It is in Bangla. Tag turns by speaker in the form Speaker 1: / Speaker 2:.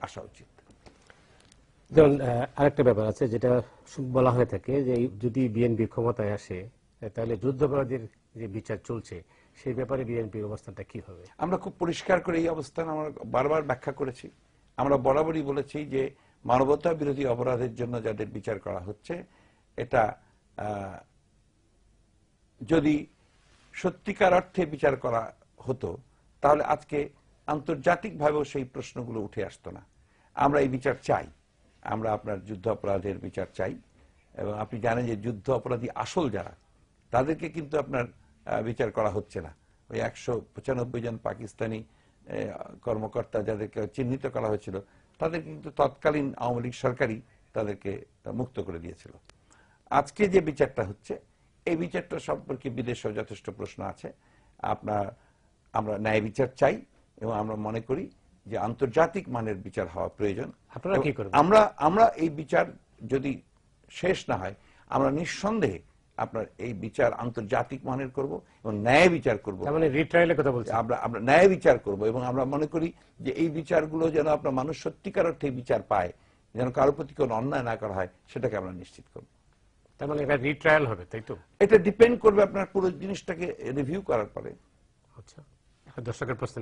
Speaker 1: আসা উচিত।
Speaker 2: যেমন আরেকটা ব্যাপার আছে যেটা বলা হয়ে থাকে যে যদি বিএনপি ক্ষমতায় আসে তাহলে যুদ্ধাপরাধীর যে বিচার চলছে সেই ব্যাপারে বিএনপির অবস্থানটা কি হবে?
Speaker 1: আমরা খুব পরিষ্কার করে এই অবস্থান আমরা বারবার ব্যাখ্যা করেছি। আমরা বরাবরই বলেছি যে মানবতা বিরোধী অপরাধের জন্য যাদের বিচার করা হচ্ছে এটা আহ, যদি সত্যিকার অর্থে বিচার করা হতো তাহলে আজকে আন্তর্জাতিকভাবেও সেই প্রশ্নগুলো উঠে আসতো না। আমরা এই বিচার চাই। আমরা আপনার যুদ্ধ অপরাধের বিচার চাই। এবং আপনি জানেন যে যুদ্ধ অপরাধী আসল যারা, তাদেরকে কিন্তু আপনার বিচার করা হচ্ছে না। ওই একশো পঁচানব্বই জন পাকিস্তানি কর্মকর্তা যাদেরকে চিহ্নিত করা হয়েছিল তাদের কিন্তু তৎকালীন আওয়ামী লীগ সরকারই তাদেরকে মুক্ত করে দিয়েছিল। আজকে যে বিচারটা হচ্ছে, এই বিচারটা সম্পর্কে বিদেশেও যথেষ্ট প্রশ্ন আছে। আপনার, আমরা ন্যায় বিচার চাই। এবং আমরা মনে করি যে আন্তর্জাতিক মানের বিচার হওয়া প্রয়োজন।
Speaker 2: আপনারা কি করবেন?
Speaker 1: আমরা আমরা এই বিচার যদি শেষ না হয় আমরা নিঃসন্দেহে আপনার এই বিচার আন্তর্জাতিক মানের করব এবং ন্যায় বিচার করব।
Speaker 2: মানে রিট্রায়ালের কথা বলছেন।
Speaker 1: আমরা আমরা ন্যায় বিচার করব এবং আমরা মনে করি যে এই বিচারগুলো যেন আপনার মানুষ সত্যিকার অর্থে বিচার পায় যেন কারোর প্রতি কোনো অন্যায় না করা হয় সেটাকে আমরা নিশ্চিত করব।
Speaker 2: তার মানে এটা রিট্রায়াল হবে তাই তো?
Speaker 1: এটা ডিপেন্ড করবে আপনার পুরো জিনিসটাকে রিভিউ করার পরে।
Speaker 2: আচ্ছা দর্শকের প্রশ্ন